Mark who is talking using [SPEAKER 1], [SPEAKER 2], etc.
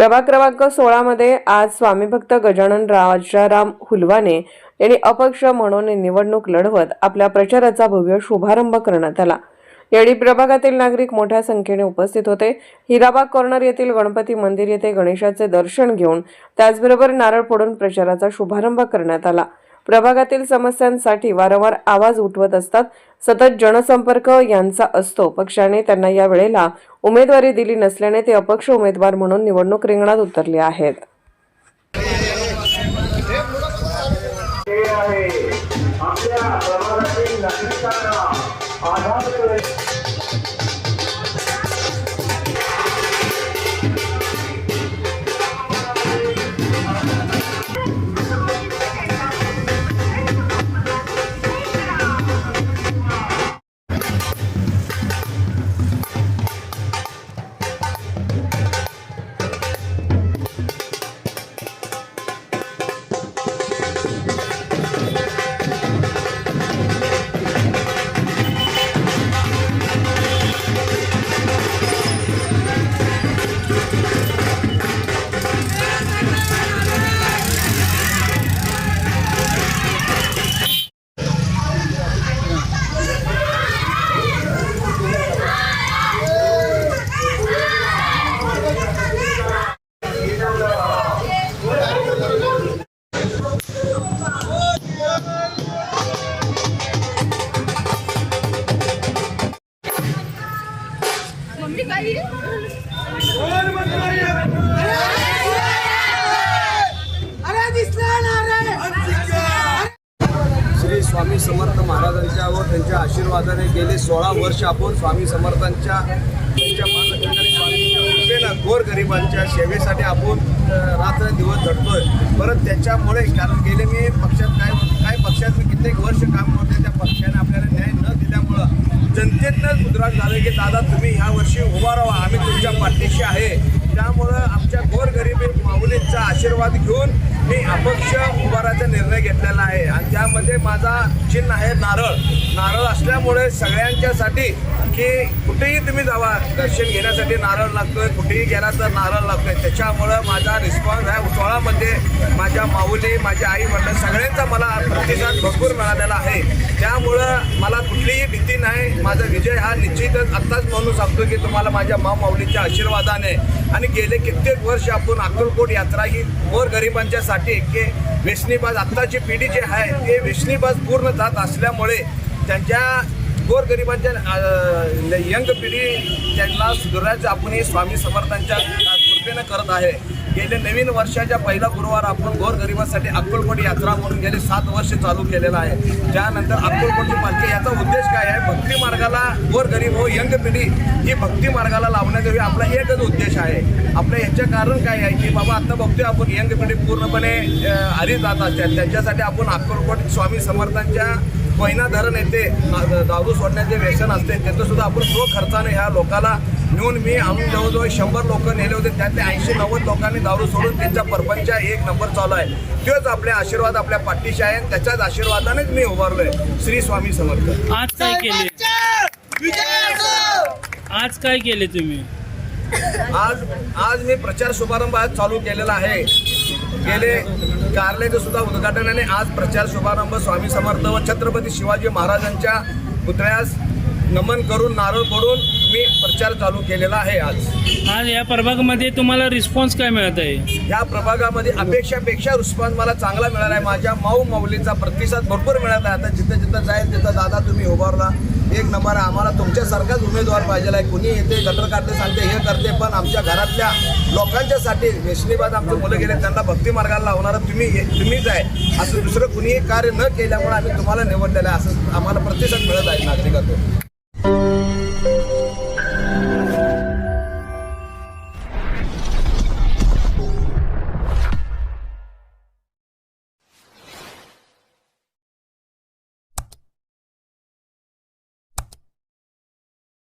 [SPEAKER 1] प्रभाग क्रमांक सोळामध्ये आज स्वामी भक्त गजानन राजाराम हुलवाने यांनी अपक्ष म्हणून निवडणूक लढवत आपल्या प्रचाराचा भव्य शुभारंभ करण्यात आला. यावेळी प्रभागातील नागरिक मोठ्या संख्येने उपस्थित होते. हिराबाग कॉर्नर येथील गणपती मंदिर येथे गणेशाचे दर्शन घेऊन त्याचबरोबर नारळ फोडून प्रचाराचा शुभारंभ करण्यात आला. प्रभागातील समस्यांसाठी वारंवार आवाज उठवत असतात. सतत जनसंपर्क यांचा असतो. पक्षाने त्यांना या वेळेला उमेदवारी दिली नसल्याने ते अपक्ष उमेदवार म्हणून निवडणूक रिंगणात उतरले आहेत.
[SPEAKER 2] आहे आपल्या नागरिकांना आधार
[SPEAKER 3] गेले सोळा वर्ष आपण स्वामी समर्थांच्या त्यांच्या मार्गदर्शनाने स्वामींच्या गोरगरिबांच्या सेवेसाठी आपण रात्र दिवस झटतोय. परत त्याच्यामुळे कारण गेले मी पक्षात काय काय पक्षात मी कित्येक वर्ष काम करते त्या पक्षाने आपल्याला न्याय न दिल्यामुळं जनतेतनंच मुद्राक झालं की दादा तुम्ही ह्या वर्षी उभा राहा आम्ही तुमच्या पाठीशी आहे. त्यामुळं आमच्या गोरगरिबी माऊलींचा आशीर्वाद घेऊन मी अपक्ष उभाराचा निर्णय घेतलेला आहे. आणि त्यामध्ये माझा चिन्ह आहे नारळ. नारळ असल्यामुळे सगळ्यांच्यासाठी की कुठेही तुम्ही जावा दर्शन घेण्यासाठी नारळ लागतोय कुठेही गेला तर नारळ लागतोय. त्याच्यामुळं माझा रिस्पॉन्स आहे उत्सवामध्ये माझ्या माऊली माझ्या आई वडील सगळ्यांचा मला प्रतिसाद भरपूर मिळालेला आहे. त्यामुळं मला कुठलीही भीती नाही. माझा विजय हा निश्चितच आत्ताच म्हणू सांगतो की तुम्हाला माझ्या माऊ माऊलीच्या आशीर्वादाने आणि गेले कित्येक वर्ष आपण अक्कलकोट यात्रा ही गोर गरिबांच्यासाठी की वेशणीबाज आत्ताची पिढी जे आहे ते वेशणीबाज पूर्ण जात असल्यामुळे त्यांच्या गोरगरिबांच्या यंग पिढी त्यांना सुधारायचं आपण हे स्वामी समर्थांच्या कृपेनं करत आहे. गेले नवीन वर्षाच्या पहिला गुरुवार आपण गोरगरिबांसाठी अक्कलकोट यात्रा म्हणून गेले सात वर्ष चालू केलेलं आहे. त्यानंतर अक्कलकोटची पालखी याचा उद्देश काय आहे? भक्ती मार्गाला गोरगरीब हो यंग पिढी ही भक्ती मार्गाला लावण्याचा आपला एकच उद्देश आहे. आपल्या ह्याचं कारण काय आहे की बाबा आता बघतोय आपण यंग पिढी पूर्णपणे हरी जात असतात त्यांच्यासाठी आपण अक्कलकोट स्वामी समर्थांच्या महिना धरण येते दारू सोडण्याचे व्यसन असते. त्याचं सुद्धा आपण स्व खर्चाने ह्या लोकाला नेऊन मी आणून जवळजवळ शंभर लोक नेले होते. त्यातले ऐंशी नव्वद लोकांनी दारू सोडून त्यांचा परपंच एक नंबर चालू आहे. तोच आपले आशीर्वाद आपल्या पाठीशी आहे. त्याच्याच आशीर्वादानेच मी उभारलोय. श्री स्वामी समर्थ.
[SPEAKER 4] आज काय केले? आज काय केले तुम्ही?
[SPEAKER 3] आज आज मी प्रचार शुभारंभ आज चालू केलेला आहे. गेले कार्यालयाचं सुद्धा उद्घाटन आणि आज प्रचार शुभारंभ स्वामी समर्थ व छत्रपती शिवाजी महाराजांच्या पुतळ्यास नमन करून नारळ फोडून मी प्रचार चालू केलेला आहे आज.
[SPEAKER 4] आज या प्रभागामध्ये तुम्हाला रिस्पॉन्स काय मिळत आहे?
[SPEAKER 3] या प्रभागामध्ये अपेक्षापेक्षा रिस्पॉन्स मला चांगला मिळाला आहे. माझ्या माऊ माऊलीचा प्रतिसाद भरपूर मिळत आहे. आता जिथं जिथं जाईल तिथं दादा तुम्ही उभारला. एक नंबर आम्हाला तुमच्यासारखाच उमेदवार पाहिजे आहे. कुणी येते गटर काढते सांगते हे करते पण आमच्या घरातल्या लोकांच्यासाठी वेशनीबाद आमचे मुलं गेले त्यांना भक्ती मार्गाला लावणारं तुम्ही तुम्हीच आहे. असं दुसरं कुणीही कार्य न केल्यामुळे आम्ही तुम्हाला निवडलेलं आहे. असं आम्हाला प्रतिसाद मिळत आहे नागरिकातून